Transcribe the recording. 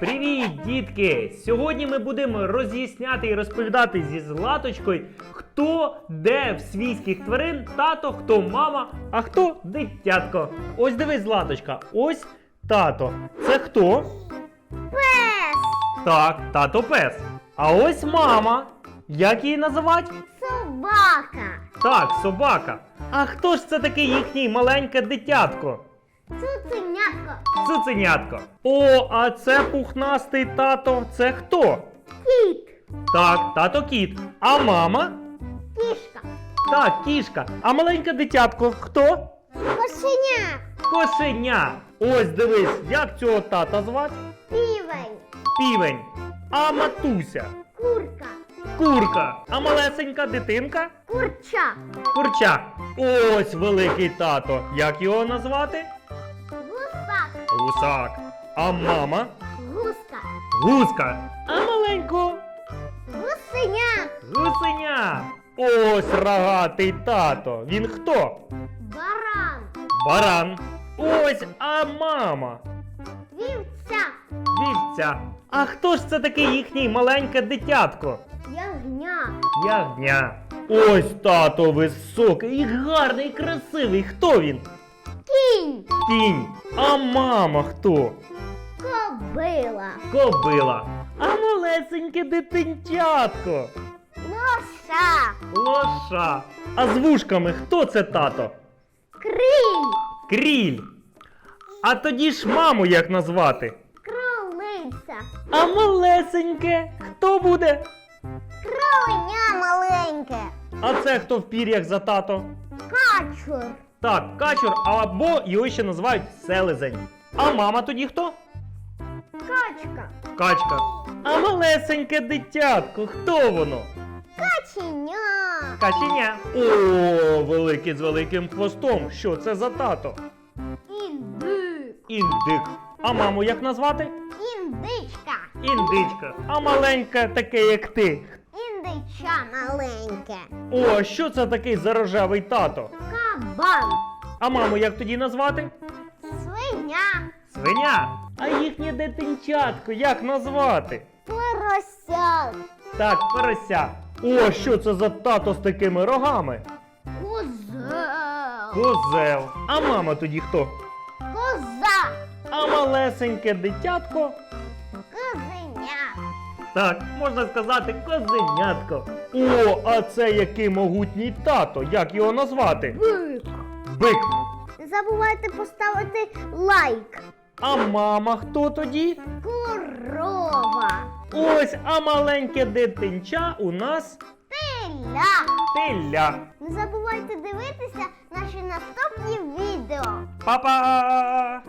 Привіт, дітки! Сьогодні ми будемо роз'ясняти і розповідати зі Златочкою, хто де в свійських тварин, тато, хто мама, а хто дитятко. Ось дивись, Златочка, ось тато. Це хто? Пес! Так, тато пес. А ось мама. Як її називати? Собака! Так, собака. А хто ж це таке їхній маленьке дитятко? Цуценятко! Цуценятко. О, а це пухнастий тато. Це хто? Кіт! Так, тато кіт. А мама? Кішка! Так, кішка. А маленьке дитятко хто? Кошеня! Кошеня. Ось дивись, як цього тата звати? Півень! Півень. А матуся. Курка! Курка. А малесенька дитинка? Курча! Курча. Ось великий тато. Як його назвати? Гусак! А мама? Гуска! Гуска. А маленько? Гусеня! Гусеня. Ось рогатий тато. Він хто? Баран! Баран. Ось, а мама. Вівця! Вівця. А хто ж це таке їхній маленьке дитятко? Ягня! Ягня. Ось тато високий, і гарний, і красивий. Хто він? Кінь! Кінь. А мама хто? Кобила! Кобила. А малесеньке дитинчатко. Лоша! Лоша. А з вушками хто це тато? Криль! Кріль. А тоді ж маму як назвати? Кролиця! А малесеньке хто буде? Кроленя маленьке! А це хто в пір'ях за тато? Качур! Так, качур, або його ще називають селезень. А мама тоді хто? Качка! Качка. А малесеньке дитятко, хто воно? Каченя! Каченя. О, великий з великим хвостом. Що це за тато? Індик! Індик. А маму як назвати? Індичка! Індичка. А маленька таке, як ти. Індича маленьке! О, що це такий за рожевий тато? Кабан! А маму як тоді назвати? Свиня! Свиня. А їхнє дитинчатко як назвати? Порося! Так, порося. О, що це за тато з такими рогами? Козел! Козел. А мама тоді хто? Коза! А малесеньке дитятко? Так, можна сказати, козенятко. О, а це який могутній тато. Як його назвати? Бик! Бик. Не забувайте поставити лайк! А мама хто тоді? Корова! Ось, а маленьке дитинча у нас Теля! теля. Не забувайте дивитися наші наступні відео! Па-па!